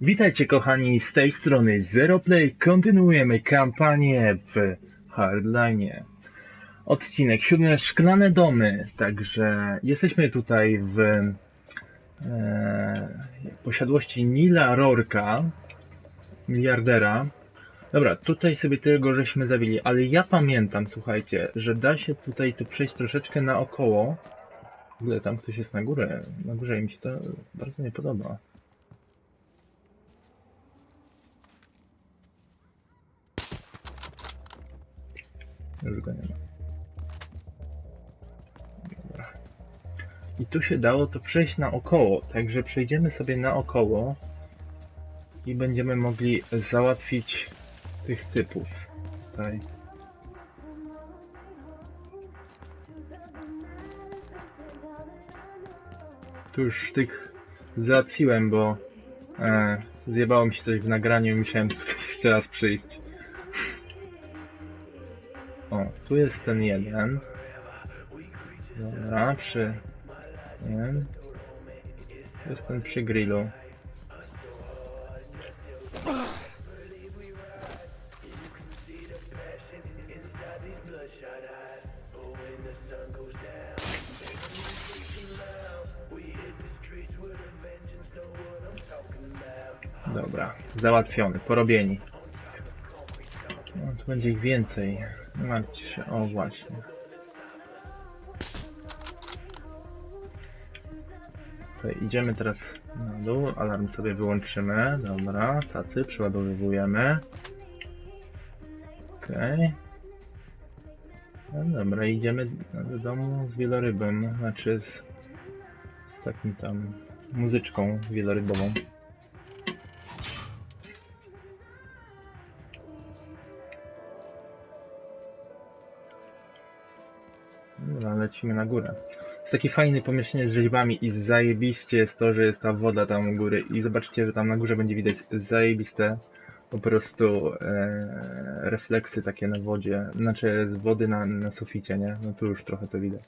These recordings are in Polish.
Witajcie kochani, z tej strony Zeroplay. Kontynuujemy kampanię w Hardline. Odcinek siódmy Szklane Domy. Także jesteśmy tutaj w e, posiadłości Nila Rorka, miliardera. Dobra, tutaj sobie tego żeśmy zabili, ale ja pamiętam, słuchajcie, że da się tutaj tu przejść troszeczkę naokoło. W ogóle tam ktoś jest na górę. Na górze mi się to bardzo nie podoba. Już go nie ma. Dobra. I tu się dało to przejść naokoło, także przejdziemy sobie naokoło i będziemy mogli załatwić tych typów. Tutaj. Tu już tych załatwiłem, bo e, zjebało mi się coś w nagraniu i musiałem tutaj jeszcze raz przyjść. O, tu jest ten jeden. Dobra, przy... Nie. Jest ten przy grillu. Dobra, załatwiony, porobieni. No, tu będzie ich więcej. Nie się, o właśnie. Tutaj idziemy teraz na dół, alarm sobie wyłączymy. Dobra, cacy, przeładowujemy. Okej. No dobra, idziemy do domu z wielorybem, znaczy z, z takim tam muzyczką wielorybową. Lecimy na górę. Jest takie fajne pomieszczenie z rzeźbami i zajebiście jest to, że jest ta woda tam u góry i zobaczcie, że tam na górze będzie widać zajebiste po prostu e, refleksy takie na wodzie, znaczy z wody na, na suficie, nie? No tu już trochę to widać.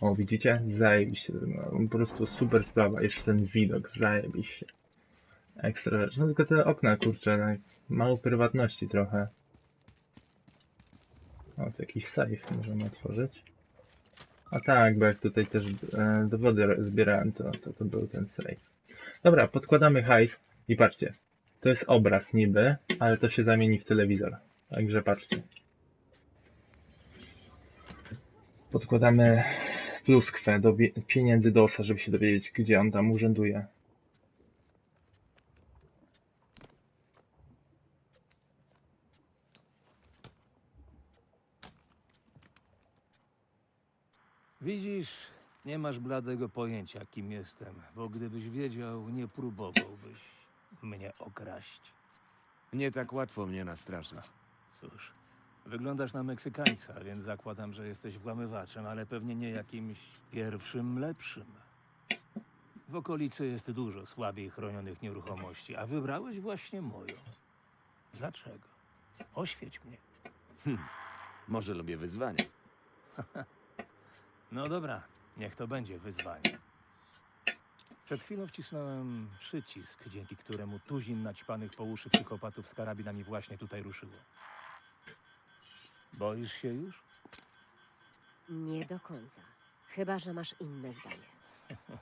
O, widzicie? Zajebiście. No, po prostu super sprawa. Jeszcze ten widok, zajebiście. Ekstra rzecz. No tylko te okna, kurczę, tak mało prywatności trochę. O, to jakiś safe możemy otworzyć. A tak, bo jak tutaj też e, dowody zbierałem, to, to, to był ten safe. Dobra, podkładamy hajs i patrzcie. To jest obraz niby, ale to się zamieni w telewizor. Także patrzcie. Podkładamy pluskwę do pieniędzy do osa, żeby się dowiedzieć, gdzie on tam urzęduje. Widzisz, nie masz bladego pojęcia, kim jestem, bo gdybyś wiedział, nie próbowałbyś mnie okraść. Nie tak łatwo mnie nastraszyć. Cóż, wyglądasz na Meksykańca, więc zakładam, że jesteś włamywaczem, ale pewnie nie jakimś pierwszym lepszym. W okolicy jest dużo słabiej chronionych nieruchomości, a wybrałeś właśnie moją. Dlaczego? Oświeć mnie. Może lubię wyzwania. No dobra, niech to będzie wyzwanie. Przed chwilą wcisnąłem przycisk, dzięki któremu tuzin naćpanych po uszy psychopatów z karabinami właśnie tutaj ruszyło. Boisz się już? Nie do końca. Chyba, że masz inne zdanie.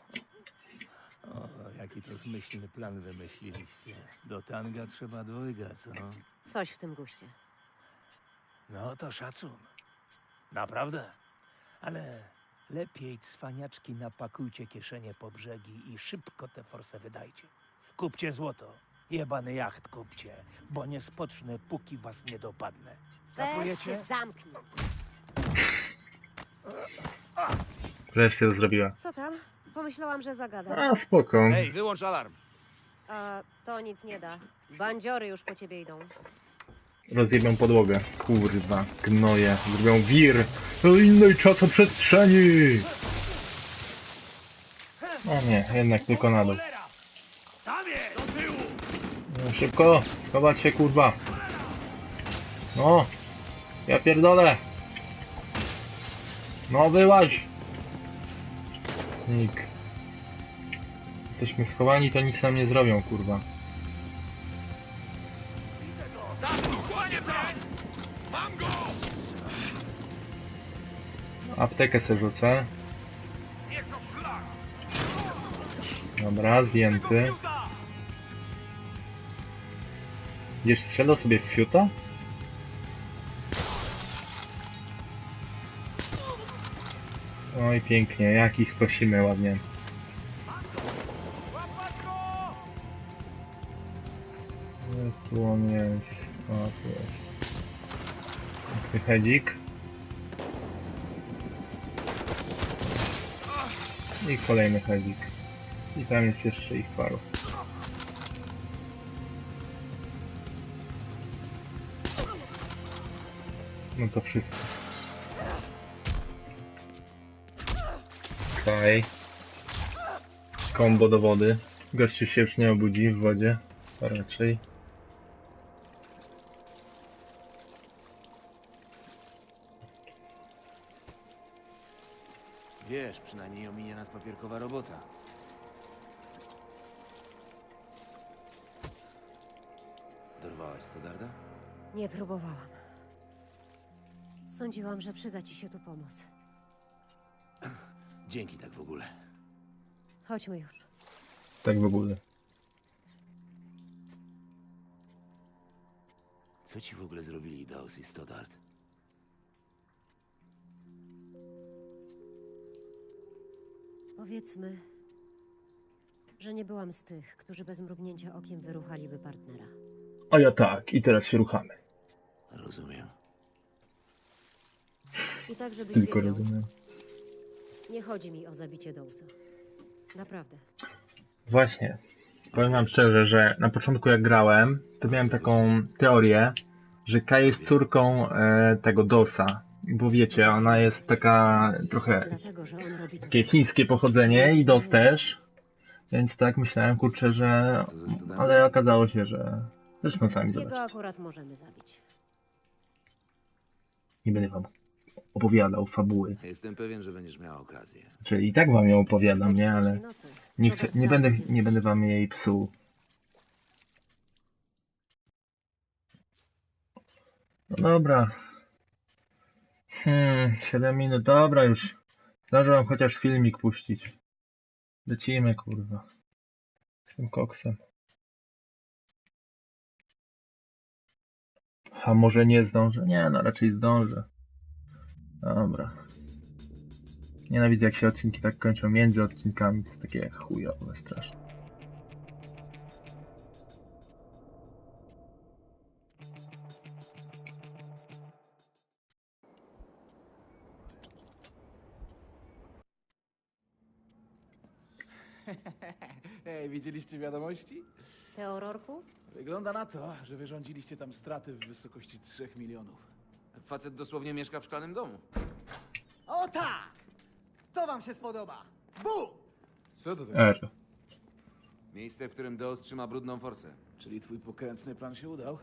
O, jaki to zmyślny plan wymyśliliście. Do tanga trzeba dwojga, co? Coś w tym guście. No to szacun. Naprawdę. Ale lepiej cwaniaczki napakujcie kieszenie po brzegi i szybko te forsę wydajcie. Kupcie złoto. Jebany jacht kupcie, bo nie spocznę, póki was nie dopadnę. Weź Kapujecie? się zamknij. Wreszcie to zrobiła. Co tam? Pomyślałam, że zagadam. A, spoko. Ej, wyłącz alarm! A to nic nie da. Bandziory już po ciebie idą. Rozjebią podłogę. Kurwa, gnoje. Zrobią wir do innej czasoprzestrzeni. O nie, jednak tylko na dół. No, szybko, schować się kurwa. No, ja pierdolę. No wyłaź. Nik. Jesteśmy schowani, to nic nam nie zrobią, kurwa. Aptekę se rzucę. Dobra, zdjęty. Gdzieś strzelał sobie w fiuta? Oj, pięknie, jak ich kosimy ładnie. Tu on jest. O, tu jest. Piękny hedzik. I kolejny hedzik. I tam jest jeszcze ich paru. No to wszystko. Okej. Kombo do wody. Gościu się już nie obudzi w wodzie. Raczej. Wiesz, przynajmniej ominie nas papierkowa robota. Dorwałaś Stodarda? Nie próbowałam. Sądziłam, że przyda ci się tu pomoc. Dzięki tak w ogóle. Chodźmy już. Tak w ogóle. Co ci w ogóle zrobili Daos i Stoddard? Powiedzmy, że nie byłam z tych, którzy bez mrugnięcia okiem wyruchaliby partnera. A ja tak, i teraz się ruchamy. Rozumiem. I tak, żebyś Tylko wiedział, rozumiem. nie chodzi mi o zabicie Dousa. Naprawdę. Właśnie. Powiem wam szczerze, że na początku jak grałem, to miałem taką teorię, że Kai jest córką e, tego Dosa. Bo wiecie, ona jest taka trochę takie chińskie pochodzenie i Dos też. Więc tak myślałem, kurczę, że... Ale okazało się, że... Zresztą sami Jego zobaczycie. akurat możemy zabić. Nie będę wam opowiadał fabuły. Jestem pewien, że będziesz miała okazję. Czyli i tak wam ją opowiadam, nie? Ale nie, chcę, nie, będę, nie będę wam jej psuł. No dobra. Hmm, 7 minut, dobra już. Zdążę wam chociaż filmik puścić. Lecimy, kurwa. Z tym koksem. A może nie zdążę? Nie, no raczej zdążę. Dobra. Nienawidzę jak się odcinki tak kończą między odcinkami, to jest takie chujowe strasznie. Widzieliście wiadomości? Teororku? Wygląda na to, że wyrządziliście tam straty w wysokości 3 milionów. Facet dosłownie mieszka w szklanym domu. O tak! To wam się spodoba! Bum! Co to tak? R. Miejsce, w którym Daos trzyma brudną forsę. Czyli twój pokrętny plan się udał?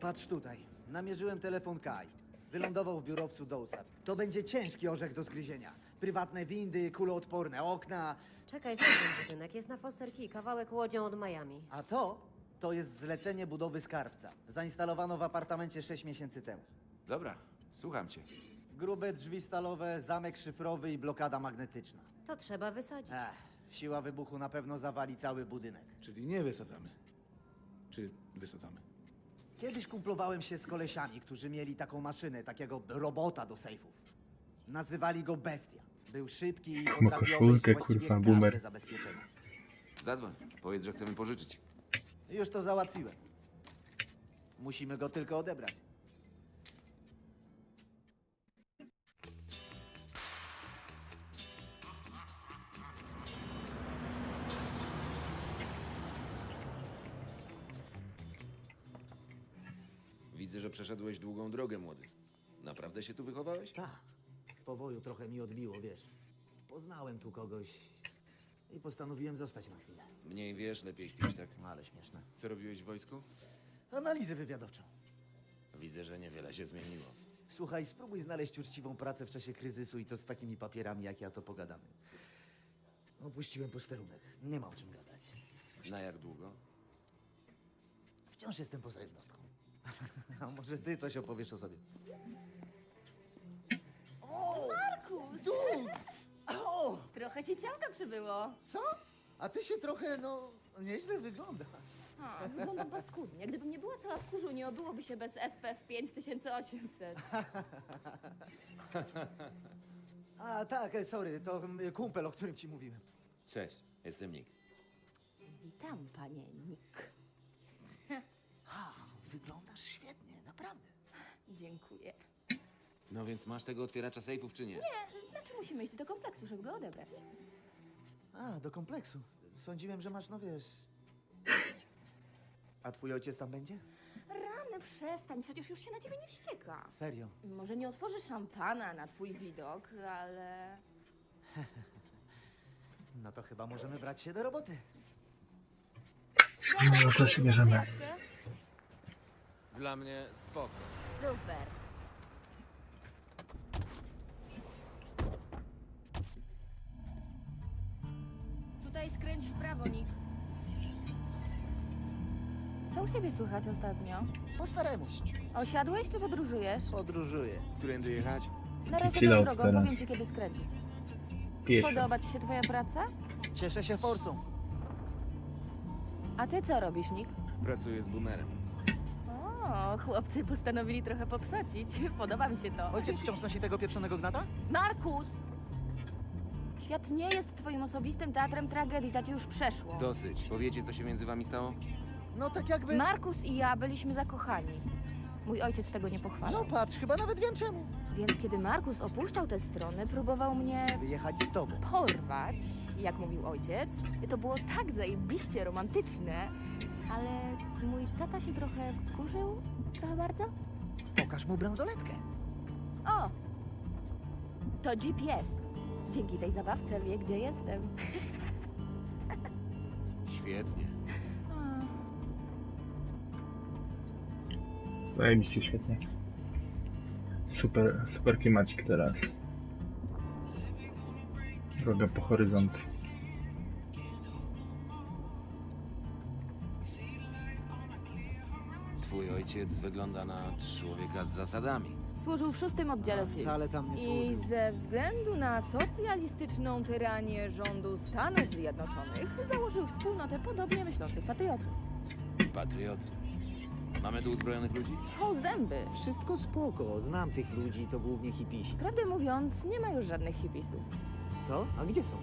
Patrz tutaj. Namierzyłem telefon Kai. Wylądował w biurowcu Dousa. To będzie ciężki orzech do zgryzienia. Prywatne windy, kuloodporne okna. Czekaj, znam ten budynek. Jest na Foster Key, kawałek łodzią od Miami. A to, to jest zlecenie budowy skarbca. Zainstalowano w apartamencie 6 miesięcy temu. Dobra, słucham cię. Grube drzwi stalowe, zamek szyfrowy i blokada magnetyczna. To trzeba wysadzić. Ech, siła wybuchu na pewno zawali cały budynek. Czyli nie wysadzamy. Czy wysadzamy? Kiedyś kumplowałem się z kolesiami, którzy mieli taką maszynę, takiego robota do sejfów. Nazywali go Bestia. Był szybki i Ma potrafił koszulkę, obejść właściwie kurwa, każde boomer. Zadzwoń, powiedz, że chcemy pożyczyć. Już to załatwiłem. Musimy go tylko odebrać. Widzę, że przeszedłeś długą drogę, młody. Naprawdę się tu wychowałeś? Tak. Po woju trochę mi odbiło, wiesz. Poznałem tu kogoś i postanowiłem zostać na chwilę. Mniej wiesz, lepiej śpisz, tak? No, Ale śmieszne. Co robiłeś w wojsku? Analizę wywiadowczą. Widzę, że niewiele się zmieniło. Słuchaj, spróbuj znaleźć uczciwą pracę w czasie kryzysu i to z takimi papierami jak ja to pogadamy. Opuściłem posterunek. Nie ma o czym gadać. Na jak długo? Wciąż jestem poza jednostką. A może ty coś opowiesz o sobie? O! Markus! Tu! O! Trochę ci ciałka przybyło. Co? A ty się trochę, no, nieźle wyglądasz. A, wyglądam paskudnie. Gdybym nie była cała w kurzu, nie obyłoby się bez SPF 5800. A tak, e, sorry, to mm, kumpel, o którym ci mówiłem. Cześć, jestem Nick. Witam, panie Nick. A, wyglądasz świetnie, naprawdę. Dziękuję. No więc masz tego otwieracza sejfów, czy nie? Nie, znaczy musimy iść do kompleksu, żeby go odebrać. A, do kompleksu. Sądziłem, że masz, no wiesz... A twój ojciec tam będzie? Rany, przestań, przecież już się na ciebie nie wścieka. Serio? Może nie otworzy szampana na twój widok, ale... No to chyba możemy brać się do roboty. No to się bierzemy. Dla mnie spoko. Super. Tutaj skręć w prawo, Nick. Co u ciebie słychać ostatnio? Po staremu. Osiadłeś czy podróżujesz? Podróżuję. Którędy jechać? Na razie Chwilę tą drogą, teraz. powiem ci kiedy skręcić. Pieszo. Podoba ci się twoja praca? Cieszę się forsą. A ty co robisz, Nick? Pracuję z boomerem. O, chłopcy postanowili trochę popsocić. Podoba mi się to. Ojciec wciąż nosi tego pieprzonego gnata? Markus! Świat nie jest twoim osobistym teatrem tragedii, ta ci już przeszło. Dosyć. Powiecie, co się między wami stało? No tak jakby... Markus i ja byliśmy zakochani. Mój ojciec tego nie pochwalał. No patrz, chyba nawet wiem czemu. Więc kiedy Markus opuszczał tę stronę, próbował mnie Wyjechać z tobą. porwać, jak mówił ojciec. I to było tak zajebiście romantyczne, ale mój tata się trochę wkurzył. Trochę bardzo. Pokaż mu bransoletkę. O! To GPS. Dzięki tej zabawce wie, gdzie jestem. Świetnie. Zajebiście świetnie. Super, super klimacik teraz. Droga po horyzont. Twój ojciec wygląda na człowieka z zasadami. Służył w szóstym oddziale SIL. Wcale tam nie I służył. ze względu na socjalistyczną tyranię rządu Stanów Zjednoczonych założył wspólnotę podobnie myślących patriotów. Patrioty. Mamy tu uzbrojonych ludzi? Po zęby. Wszystko spoko, znam tych ludzi, to głównie hipisi. Prawdę mówiąc, nie ma już żadnych hipisów. Co? A gdzie są?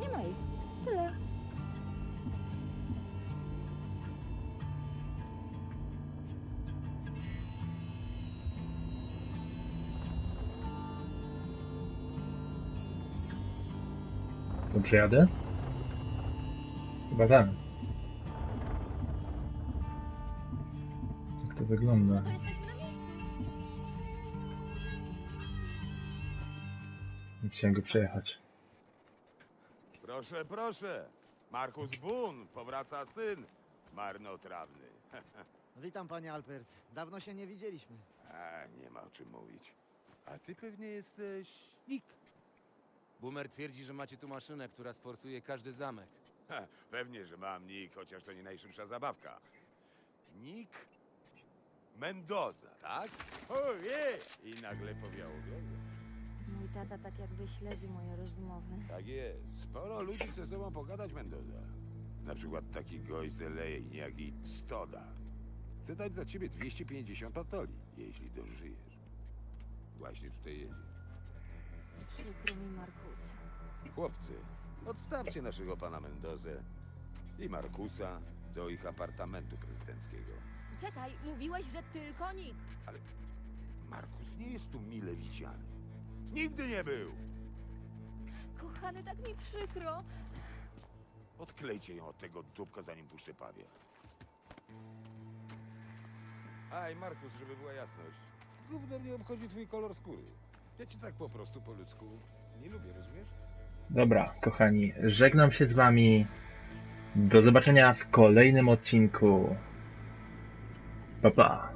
Nie ma ich. Tyle. Dobrze jadę? Chyba tak. Jak to wygląda? Musiałem go przejechać. Proszę, proszę. Markus Bun, powraca syn marnotrawny. Witam, panie Albert. Dawno się nie widzieliśmy. A, nie ma o czym mówić. A ty pewnie jesteś Nick. Boomer twierdzi, że macie tu maszynę, która sforsuje każdy zamek. Ha, pewnie, że mam Nick, chociaż to nie najszybsza zabawka. Nick Mendoza, tak? Ojej! I nagle powiało wiozę. Mój tata tak jakby śledzi moje rozmowy. Tak jest. Sporo ludzi chce z tobą pogadać, Mendoza. Na przykład taki gość z LA, niejaki Stoddard. Chce dać za ciebie 250 atoli, jeśli dożyjesz. Właśnie tutaj jedzie. Przykro mi, Markus. Chłopcy, odstawcie naszego pana Mendozę i Markusa do ich apartamentu prezydenckiego. Czekaj, mówiłeś, że tylko Nick. Markus nie jest tu mile widziany. Nigdy nie był! Kochany, tak mi przykro. Odklejcie ją od tego dupka, zanim puszczę pawie. Aj, Markus, żeby była jasność. Gówno mnie obchodzi twój kolor skóry. Ja ci tak po prostu po ludzku nie lubię, rozumiesz? Dobra, kochani, żegnam się z wami. Do zobaczenia w kolejnym odcinku. Pa pa.